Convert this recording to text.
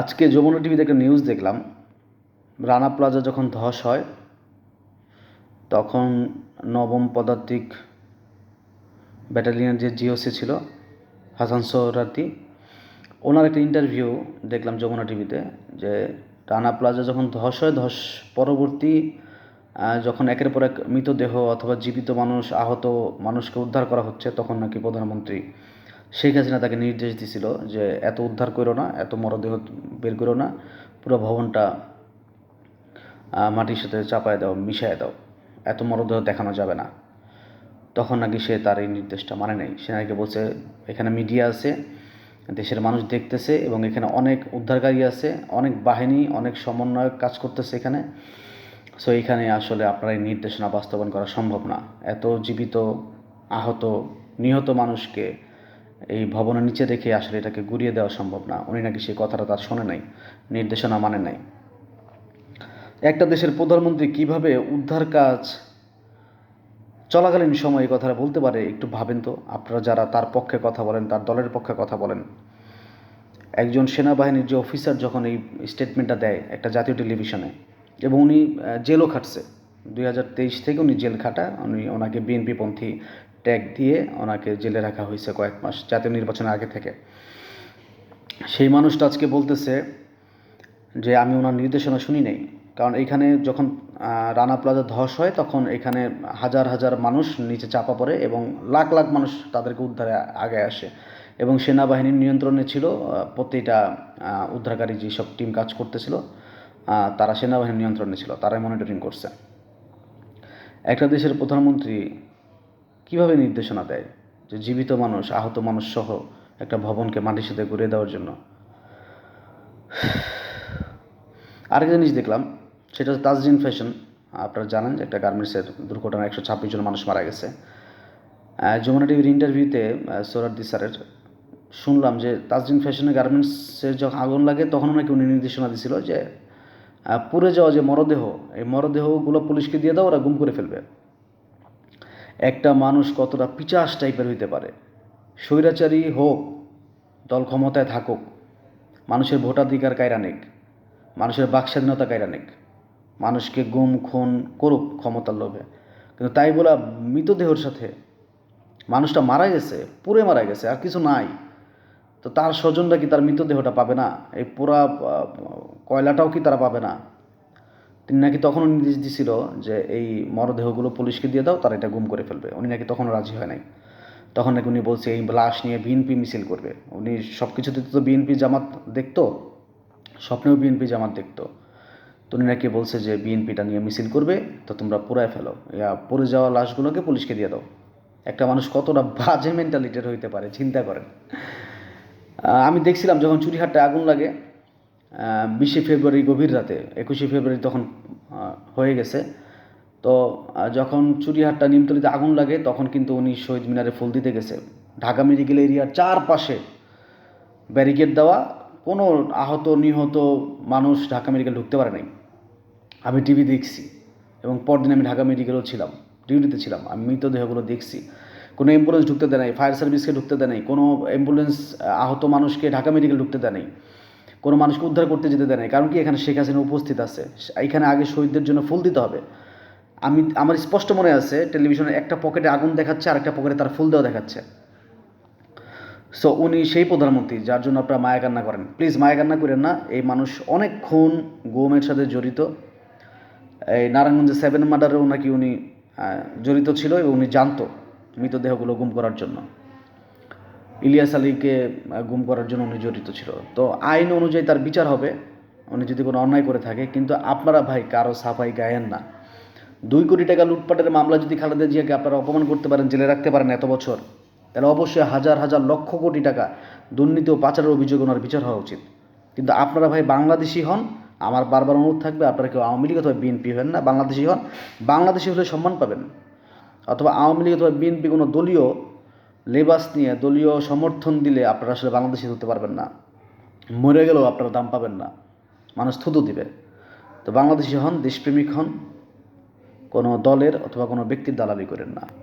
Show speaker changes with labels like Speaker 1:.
Speaker 1: আজকে যমুনা টিভিতে একটা নিউজ দেখলাম। রানা প্লাজা যখন ধস হয়, তখন নবম পদাতিক ব্যাটালিয়নের যে জিওসি ছিল, হাসান সোহরাতি ওনার একটা ইন্টারভিউ দেখলাম যমুনা টিভিতে যে রানা প্লাজা যখন ধস হয়, ধস পরবর্তী যখন একের পর এক মৃতদেহ অথবা জীবিত মানুষ আহত মানুষকে উদ্ধার করা হচ্ছে, তখন নাকি প্রধানমন্ত্রী শেখ হাসিনা তাকে নির্দেশ দিছিল যে এত উদ্ধার করো না, এত মরদেহ বের করো না, পুরো ভবনটা মাটির সাথে চাপায় দাও, মিশায় দাও, এত মরদেহ দেখানো যাবে না। তখন নাকি সে তার এই নির্দেশটা মানে নেই। সে নাকি বলছে, এখানে মিডিয়া আছে, দেশের মানুষ দেখতেছে এবং এখানে অনেক উদ্ধারকারী আছে, অনেক বাহিনী, অনেক সমন্বয়ক কাজ করতেছে এখানে। সো এখানে আসলে আপনার এই নির্দেশনা বাস্তবায়ন করা সম্ভব না। এত জীবিত, আহত, নিহত মানুষকে এই ভবনের নিচে রেখে আসলে এটাকে গুড়িয়ে দেওয়া সম্ভব না। উনি নাকি সেই কথাটা তার শোনে নাই, নির্দেশনা মানে নাই। একটা দেশের প্রধানমন্ত্রী কীভাবে উদ্ধার কাজ চলাকালীন সময় এই কথাটা বলতে পারে, একটু ভাবেন তো। আপনারা যারা তার পক্ষে কথা বলেন, তার দলের পক্ষে কথা বলেন। একজন সেনাবাহিনীর যে অফিসার যখন এই স্টেটমেন্টটা দেয় একটা জাতীয় টেলিভিশনে, এবং উনি জেলও খাটছে। দুই হাজার তেইশ থেকে উনি জেল খাটা, উনি ওনাকে বিএনপিপন্থী ট্যাগ দিয়ে ওনাকে জেলে রাখা হয়েছে কয়েক মাস, জাতীয় নির্বাচনের আগে থেকে। সেই মানুষটা আজকে বলতেছে যে আমি ওনার নির্দেশনা শুনি নাই। কারণ এইখানে যখন রানা প্লাজা ধস হয়, তখন এখানে হাজার হাজার মানুষ নিচে চাপা পড়ে এবং লাখ লাখ মানুষ তাদেরকে উদ্ধারে আগে আসে। এবং সেনাবাহিনীর নিয়ন্ত্রণে ছিল প্রতিটা উদ্ধারকারী যেসব টিম কাজ করতেছিল তারা সেনাবাহিনীর নিয়ন্ত্রণে ছিল, তারাই মনিটরিং করছে। একটা দেশের প্রধানমন্ত্রী কীভাবে নির্দেশনা দেয় যে জীবিত মানুষ, আহত মানুষ সহ একটা ভবনকে মাটির সাথে ঘুরিয়ে দেওয়ার জন্য? আরেকটা জিনিস দেখলাম, সেটা হচ্ছে তাজরিন ফ্যাশন আপনারা জানেন যে একটা গার্মেন্টসের দুর্ঘটনায় একশো ছাব্বিশ জন মানুষ মারা গেছে। যমুনা টিভির ইন্টারভিউতে সোরারদি স্যারের শুনলাম যে তাজরিন ফ্যাশনের গার্মেন্টসের যখন আগুন লাগে তখন নাকি উনি নির্দেশনা দিছিল যে পুড়ে যাওয়া যে মরদেহ, এই মরদেহগুলো পুলিশকে দিয়ে দাও, ওরা গুম করে ফেলবে। একটা মানুষ কতটা পিচাস টাইপের হইতে পারে। স্বৈরাচারী হোক দল ক্ষমতায় থাকুক, মানুষের ভোটাধিকার কায়রা নেক, মানুষের বাক স্বাধীনতা কায়রা নেক, মানুষকে গুম, খুন করুক ক্ষমতার লোভে। কিন্তু তাই বলা মৃতদেহর সাথে মানুষটা মারা গেছে, পুড়ে মারা গেছে, আর কিছু নাই। তো তার স্বজনরা কি তার মৃতদেহটা পাবে না? এই পুরা কয়লাটাও কি তারা পাবে না? তিনি নাকি তখনও নির্দেশ দিছিল যে এই মরদেহগুলো পুলিশকে দিয়ে দাও, তারা এটা গুম করে ফেলবে। উনি নাকি তখনও রাজি হয় নাই। তখন নাকি উনি বলছে, এই লাশ নিয়ে বিএনপি মিছিল করবে। উনি সব কিছুতে তো বিএনপি জামাত দেখতো, স্বপ্নেও বিএনপি জামাত দেখতো। তো উনি নাকি বলছে যে বিএনপিটা নিয়ে মিছিল করবে, তো তোমরা পুরায় ফেলো। ইয়া, পড়ে যাওয়া লাশগুলোকে পুলিশকে দিয়ে দাও। একটা মানুষ কতটা বাজে মেন্টালিটির হইতে পারে, চিন্তা করেন। আমি দেখছিলাম যখন চুরিহাটটায় আগুন লাগে বিশে ফেব্রুয়ারি গভীর রাতে, একুশে ফেব্রুয়ারি তখন হয়ে গেছে। তো যখন চুরিহাটটা নিমতলিতে আগুন লাগে, তখন কিন্তু উনি শহীদ মিনারে ফুল দিতে গেছে। ঢাকা মেডিকেল এরিয়ার চারপাশে ব্যারিকেড দেওয়া, কোনো আহত, নিহত মানুষ ঢাকা মেডিকেল ঢুকতে পারে নাই। আমি টিভি দেখছি এবং পরদিন আমি ঢাকা মেডিকেলও ছিলাম, ডিউটিতে ছিলাম। আমি মৃতদেহগুলো দেখছি। কোনো অ্যাম্বুলেন্স ঢুকতে দেয় নাই, ফায়ার সার্ভিসকে ঢুকতে দেয় নাই, কোনো অ্যাম্বুলেন্স আহত মানুষকে ঢাকা মেডিকেল ঢুকতে দেয় নাই। কোনো মানুষকে উদ্ধার করতে যেতে দেয় নাই। কারণ কি? এখানে শেখ হাসিনা উপস্থিত আছে। এখানে আগে শহীদদের জন্য ফুল দিতে হবে। আমি, আমার স্পষ্ট মনে আছে, টেলিভিশনে একটা পকেটে আগুন দেখাচ্ছে আর একটা পকেটে তার ফুল দেওয়া দেখাচ্ছে। সো উনি সেই প্রধানমন্ত্রী, যার জন্য আপনারা মায়া কান্না করেন। প্লিজ মায়া কান্না করেন না। এই মানুষ অনেক খুন, গোমের সাথে জড়িত। এই নারায়ণগঞ্জে সেভেন মার্ডারেও নাকি উনি জড়িত ছিল এবং উনি জানতো মৃতদেহগুলো গুম করার জন্য। ইলিয়াস আলীকে গুম করার জন্য উনি জড়িত ছিল। তো আইন অনুযায়ী তার বিচার হবে। উনি যদি কোনো অন্যায় করে থাকে, কিন্তু আপনারা ভাই কারও সাফাই গায়েন না। দুই কোটি টাকা লুটপাটের মামলা যদি খালেদা জিয়াকে আপনারা অপমান করতে পারেন, জেলে রাখতে পারেন এত বছর, তাহলে অবশ্যই হাজার হাজার লক্ষ কোটি টাকা দুর্নীতি ও পাচারের অভিযোগ ওনার বিচার হওয়া উচিত। কিন্তু আপনারা ভাই বাংলাদেশি হন, আমার বারবার অনুরোধ থাকবে, আপনারা কেউ আওয়ামী লীগ অথবা বিএনপি হন না, বাংলাদেশি হন, বাংলাদেশি হলে সম্মান পাবেন। অথবা আওয়ামী লীগ অথবা বিএনপি কোনো দলীয় লেবাস নিয়ে দলীয় সমর্থন দিলে আপনারা আসলে বাংলাদেশি হতে পারবেন না। মরে গেলেও আপনারা দাম পাবেন না। মানুষ থুতু দিবে। তো বাংলাদেশি হন, দেশপ্রেমিক হন, কোনো দলের অথবা কোনো ব্যক্তির দালালি করেন না।